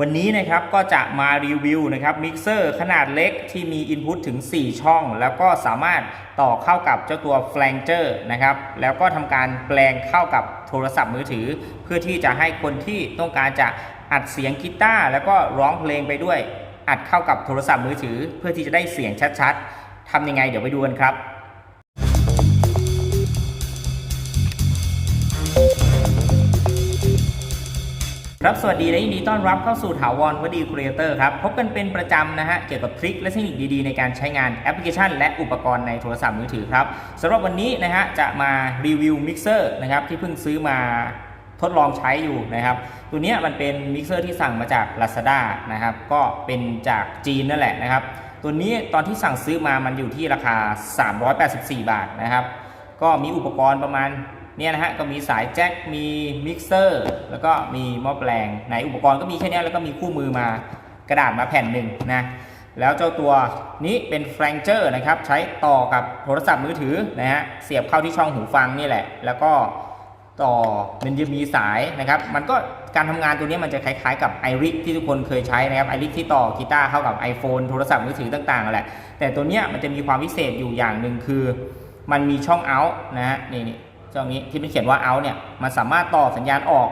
วันนี้นะครับก็จะมารีวิวนะครับมิกเซอร์ขนาดเล็กที่มีอินพุตถึง 4 ช่อง แล้วก็สามารถต่อเข้ากับเจ้าตัวแฟลงเจอร์นะครับแล้วก็ทำการแปลงเข้ากับโทรศัพท์มือถือ เพื่อที่จะให้คนที่ต้องการจะอัดเสียงกีตาร์แล้วก็ร้องเพลงไปด้วย อัดเข้ากับโทรศัพท์มือถือ เพื่อที่จะได้เสียงชัดๆทำยังไงเดี๋ยวไปดูกันครับ ครับสวัสดีและยินดีต้อนรับเข้าสู่ถาวรวดีครีเอเตอร์ครับ พบกันเป็นประจำนะฮะ เกี่ยวกับทริคและเทคนิคดีๆ ในการใช้งานแอปพลิเคชัน และอุปกรณ์ในโทรศัพท์มือถือครับสำหรับวันนี้นะฮะ จะมารีวิวมิกเซอร์นะครับที่เพิ่งซื้อมาทดลองใช้อยู่นะครับ ตัวนี้มันเป็นมิกเซอร์ที่สั่งมาจาก Lazada นะครับ ก็เป็นจากจีนนั่นแหละนะครับ ตัวนี้ตอนที่สั่งซื้อมามันอยู่ที่ราคา 384 บาทนะครับ ก็มีอุปกรณ์ประมาณ เนี่ยนะฮะก็มีสายแจ็ค มีมิกเซอร์ แล้วก็มีหม้อแปลงในอุปกรณ์ก็มีแค่เนี้ยแล้วก็มีคู่มือมากระดาษมาแผ่นหนึ่งนะแล้วเจ้าตัวนี้เป็นแฟลงเจอร์นะครับใช้ต่อกับโทรศัพท์มือถือนะฮะเสียบเข้าที่ช่องหูฟังนี่แหละ แล้วก็ต่อมันจะมีสายนะครับ มันก็การทำงานตัวนี้มันจะคล้ายๆ กับ i r i ที่ทุกคนเคยใช้นะครับ i r i ที่ต่อกีตาร์เข้ากับ iPhone โทรศัพท์มือถือต่างๆนั่นแหละแต่ตัวเนี้ยมันจะมีความพิเศษอยู่อย่างหนึ่งคือ มันมีช่อง out นะฮะนี่ ช่องนี้ที่มันเขียนว่า out เนี่ยมันสามารถต่อสัญญาณออก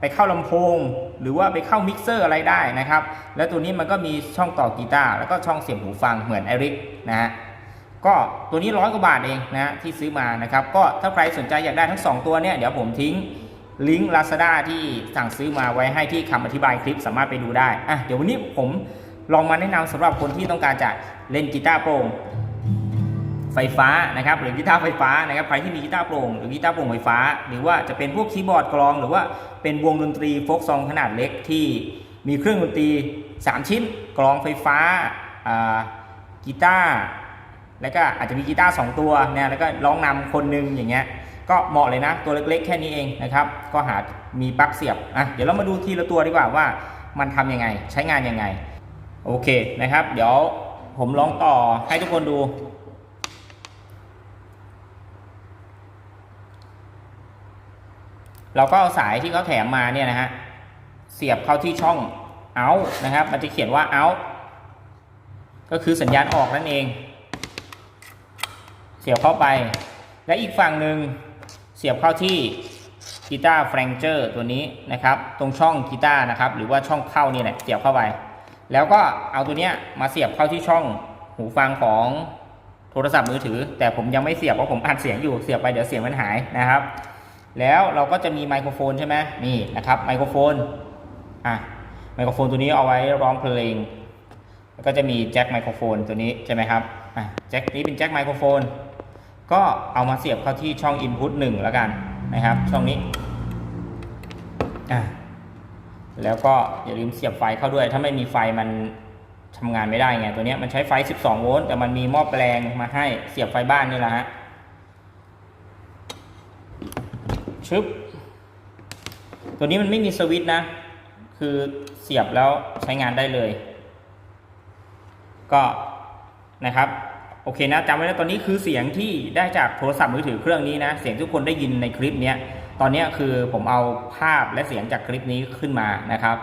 ไปเข้าลำโพง หรือว่าไปเข้ามิกเซอร์อะไรได้นะครับ แล้วตัวนี้มันก็มีช่องต่อกีตาร์แล้วก็ช่องเสียบหูฟังเหมือนไอริกนะฮะก็ตัวนี้ร้อยกว่าบาทเองนะฮะที่ซื้อมานะครับ ก็ถ้าใครสนใจอยากได้ทั้ง 2 ตัวเนี่ยเดี๋ยวผมทิ้งลิงก์ Lazada ที่สั่งซื้อมาไว้ให้ที่คำอธิบายคลิปสามารถไปดูได้อะเดี๋ยววันนี้ผมลองมาแนะนำสำหรับคนที่ต้องการจะเล่นกีตาร์โปร่ง ไฟฟ้านะครับหรือกีตาร์ไฟฟ้านะครับใครที่มีกีตาร์โปร่งหรือกีตาร์โปร่งไฟฟ้า หรือว่าจะเป็นพวกคีย์บอร์ดกลอง หรือว่าเป็นวงดนตรีโฟกซองขนาดเล็กที่มีเครื่องดนตรี 3 ชิ้น กลองไฟฟ้ากีตาร์แล้วก็อาจจะมีกีตาร์2ตัวนี่ยแล้วก็ร้องนำคนหนึงอย่างเงี้ยก็เหมาะเลยนะตัวเล็กๆ แค่นี้เองนะครับก็หามีปลั๊กเสียบอะเดี๋ยวเรามาดูทีละตัวดีกว่าว่ามันทำยังไงใช้งานยังไงโอเคนะครับ เดี๋ยวผมลองต่อให้ทุกคนดู เราก็เอาสายที่เขาแถมมาเนี่ยนะฮะเสียบเข้าที่ช่อง out นะครับ มันจะเขียนว่า out ก็คือสัญญาณออกนั่นเอง เสียบเข้าไป และอีกฝั่งหนึ่งเสียบเข้าที่กีตาร์แฟรงเจอร์ตัวนี้นะครับ ตรงช่องกีตาร์นะครับ หรือว่าช่องเข้านี่แหละเสียบเข้าไป แล้วก็เอาตัวเนี้ยมาเสียบเข้าที่ช่องหูฟังของโทรศัพท์มือถือ แต่ผมยังไม่เสียบเพราะผมอัดเสียงอยู่เสียบไปเดี๋ยวเสียงมันหายนะครับ แล้วเราก็จะมีไมโครโฟนใช่ไหมนี่นะครับไมโครโฟนอะไมโครโฟนตัวนี้เอาไว้ร้องเพลง แล้วก็จะมีแจ็คไมโครโฟนตัวนี้ใช่ไหมครับอะแจ็คนี้เป็นแจ็คไมโครโฟน ก็เอามาเสียบเข้าที่ช่อง Input 1แล้วกันนะครับ ช่องนี้อะแล้วก็อย่าลืมเสียบไฟเข้าด้วย ถ้าไม่มีไฟมันทำงานไม่ได้ไงตัวนี้มันใช้ไฟ 12 โวลต์แต่มันมีหม้อแปลงมาให้เสียบไฟบ้านนี่แหละฮะ ชึบ ตัวนี้มันไม่มีสวิตช์นะ คือเสียบแล้วใช้งานได้เลย ก็นะครับโอเคนะจำไว้นะตอนนี้คือเสียงที่ได้จากโทรศัพท์มือถือเครื่องนี้นะ เสียงทุกคนได้ยินในคลิปนี้ตอนนี้คือผมเอาภาพและเสียงจากคลิปนี้ขึ้นมานะครับ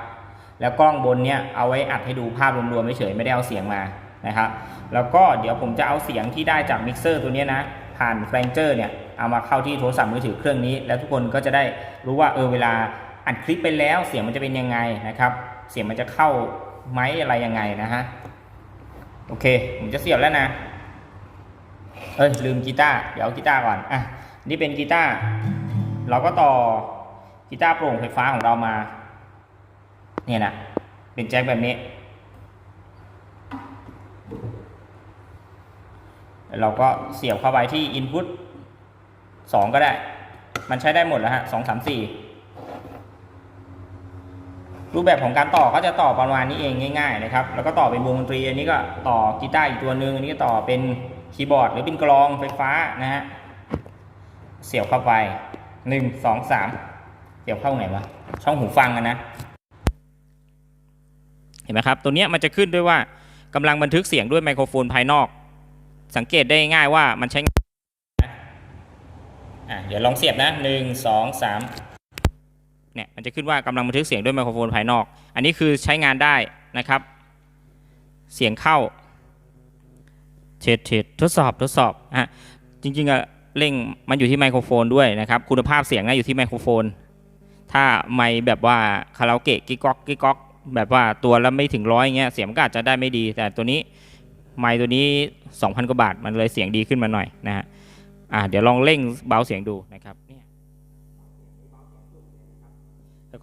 แล้วกล้องบนเนี้ยเอาไว้อัดให้ดูภาพรวมๆไม่เฉยไม่ได้เอาเสียงมานะครับ แล้วก็เดี๋ยวผมจะเอาเสียงที่ได้จากมิกเซอร์ตัวนี้นะผ่านแฟลงเจอร์เนี่ย เอามาเข้าที่โทรศัพท์มือถือเครื่องนี้ แล้วทุกคนก็จะได้รู้ว่าเออเวลาอัดคลิปไปแล้วเสียงมันจะเป็นยังไงนะครับ เสียงมันจะเข้าไหมอะไรยังไงนะฮะโอเค ผมจะเสียบแล้วนะ เอ้ยลืมกีตาร์เดี๋ยวกีตาร์ก่อนอะนี่เป็นกีตาร์เราก็ต่อกีตาร์โปร่งไฟฟ้าของเรามา เนี่ยนะเป็นแจ็คแบบนี้เราก็เสียบเข้าไปที่ Input 2ก็ได้ มันใช้ได้หมดแล้วฮะสองสามสี่รูปแบบของการต่อก็จะต่อประมาณนี้เองง่ายๆนะครับ แล้วก็ต่อเป็นวงดนตรี อันนี้ก็ต่อกีตาร์อีกตัวหนึ่งอันนี้ก็ต่อเป็นคีย์บอร์ด หรือเป็นกลองไฟฟ้านะฮะ เสียบเข้าไปหนึ่งสองสามเสียบเข้าไหนวะ ช่องหูฟังอะนนะ เห็นไหมครับ ตัวเนี้ยมันจะขึ้นด้วยว่ากำลังบันทึกเสียงด้วยไมโครโฟนภายนอก สังเกตได้ง่ายว่ามันใช้ อะเดี๋ยวลองเสียบนะหนึ่งสองสามเนี่ยมันจะขึ้นว่ากำลังบันทึกเสียงด้วยไมโครโฟนภายนอก อันนี้คือใช้งานได้นะครับ เสียงเข้าเทสเทสทดสอบทดสอบฮะจริงๆอะเร่งมันอยู่ที่ไมโครโฟนด้วยนะครับ คุณภาพเสียงนะอยู่ที่ไมโครโฟน ถ้าไมค์แบบว่าคาราโอเกะกิ๊กก๊อกกิ๊กก๊อกแบบว่าตัวละไม่ถึงร้อยเงี้ยเสียงก็อาจจะได้ไม่ดี แต่ตัวนี้ไมค์ตัวนี้ 2,000 กว่าบาท มันเลยเสียงดีขึ้นมาหน่อยนะฮะ อ่าเดี๋ยวลองเร่งเบาเสียงดูนะครับเนี่ย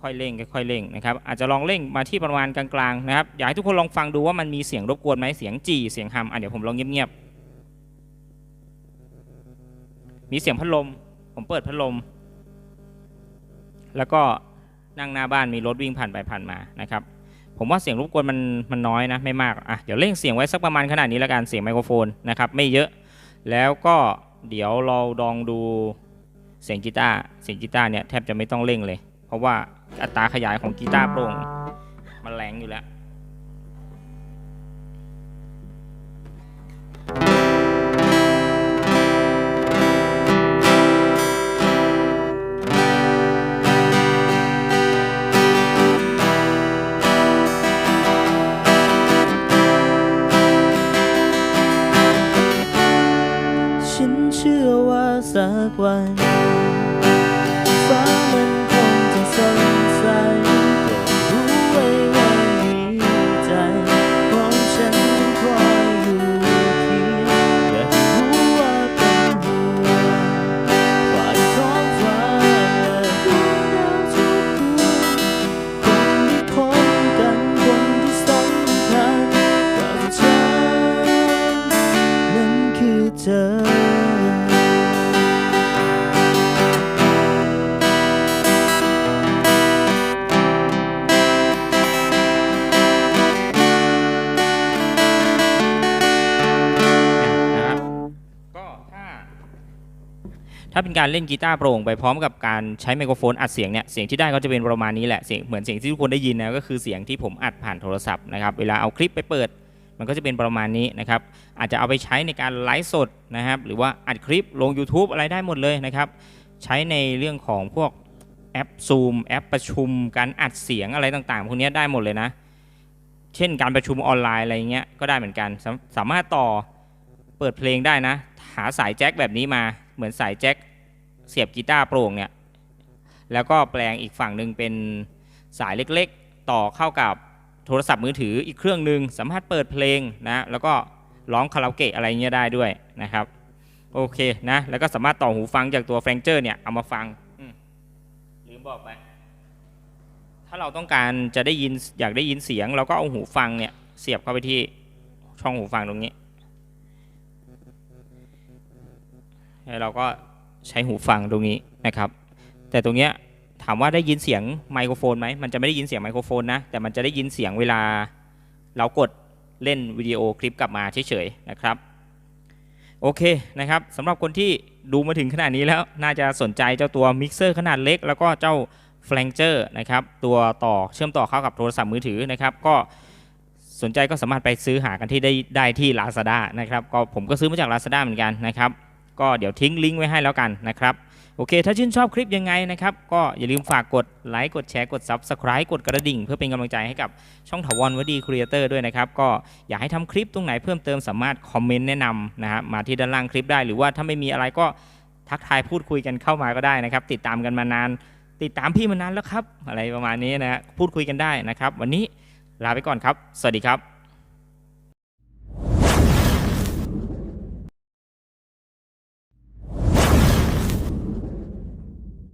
ค่อยๆเร่งค่อยๆเร่งนะครับอาจจะลองเร่งมาที่ประมาณกลางๆนะครับอยากให้ทุกคนลองฟังดูว่ามันมีเสียงรบกวนไหมเสียงจีเสียงฮัมอะเดี๋ยวผมลองเงียบๆมีเสียงพัดลม ผมเปิดพัดลม แล้วก็นั่งหน้าบ้านมีรถวิ่งผ่านไปผ่านมานะครับผมว่าเสียงรบกวนมันมันน้อยนะไม่มากอะเดี๋ยวเร่งเสียงไว้สักประมาณขนาดนี้แล้วกันเสียงไมโครโฟนนะครับไม่เยอะแล้วก็ เดี๋ยวเราลองดูเสียงกีตาร์เสียงกีตาร์เนี่ยแทบจะไม่ต้องเร่งเลย เพราะว่าอัตราขยายของกีตาร์โปร่งมันแรงอยู่แล้ว ว่าาเป็นการเล่นกีตาร์โปร่งไปพร้อมกับการใช้ไมโครโฟนอัดเสียงเนี่ยเสียงที่ได้ก็จะเป็นประมาณนี้แหละเสียงเหมือนเสียงที่ทุกคนได้ยินนะก็คือเสียงที่ผมอัดผ่านโทรศัพท์นะครับเวลาเอาคลิปไปเปิด มันก็จะเป็นประมาณนี้นะครับอาจจะเอาไปใช้ในการไลฟ์สดนะครับหรือว่าอัดคลิปลง YouTube อะไรได้หมดเลยนะครับใช้ในเรื่องของพวกแอป Zoom แอปประชุมการอัดเสียงอะไรต่างๆพวกนี้ได้หมดเลยนะ เช่นการประชุมออนไลน์อะไรเงี้ยก็ได้เหมือนกันสาสามารถต่อเปิดเพลงได้นะ หาสายแจ็คแบบนี้มาเหมือนสายแจ็ค เสียบกีตาร์โปร่งเนี่ยแล้วก็แปลงอีกฝั่งหนึ่งเป็นสายเล็กๆ ต่อเข้ากับโทรศัพท์มือถืออีกเครื่องหนึ่งสามารถเปิดเพลงนะแล้วก็ร้องคาราโอเกะอะไรเงี้ยได้ด้วยนะครับโอเคนะแล้วก็สามารถต่อหูฟังจากตัวแฟรงเจอร์เนี่ยเอามาฟังลืมบอกไปถ้าเราต้องการจะได้ยินอยากได้ยินเสียง เราก็เอาหูฟังเนี่ยเสียบเข้าไปที่ช่องหูฟังตรงนี้แล้วเราก็ ใช้หูฟังตรงนี้นะครับ แต่ตรงเนี้ยถามว่าได้ยินเสียงไมโครโฟนไหมมันจะไม่ได้ยินเสียงไมโครโฟนนะ แต่มันจะได้ยินเสียงเวลาเรากดเล่นวิดีโอคลิปกลับมาเฉยๆนะครับ โอเคนะครับสำหรับคนที่ดูมาถึงขนาดนี้แล้วน่าจะสนใจเจ้าตัวมิกเซอร์ขนาดเล็ก แล้วก็เจ้าแฟลงเจอร์นะครับตัวต่อเชื่อมต่อเข้ากับโทรศัพท์มือถือนะครับ ก็สนใจก็สามารถไปซื้อหากันที่ได้ได้ที่ Lazada นะครับก็ผมก็ซื้อมาจาก Lazada เหมือนกันนะครับ ก็เดี๋ยวทิ้งลิงก์ไว้ให้แล้วกันนะครับโอเค ถ้าชื่นชอบคลิปยังไงนะครับ ก็อย่าลืมฝากกดไลค์ กดแชร์ กด Subscribe กดกระดิ่ง เพื่อเป็นกำลังใจให้กับช่องถาวรวดีครีเอเตอร์ด้วยนะครับ ก็อยากให้ทำคลิปตรงไหนเพิ่มเติมสามารถคอมเมนต์แนะนำนะฮะมาที่ด้านล่างคลิปได้ หรือว่าถ้าไม่มีอะไรก็ทักทายพูดคุยกันเข้ามาก็ได้นะครับ ติดตามกันมานาน ติดตามพี่มานานแล้วครับ อะไรประมาณนี้นะฮะพูดคุยกันได้นะครับ วันนี้ลาไปก่อนครับ สวัสดีครับ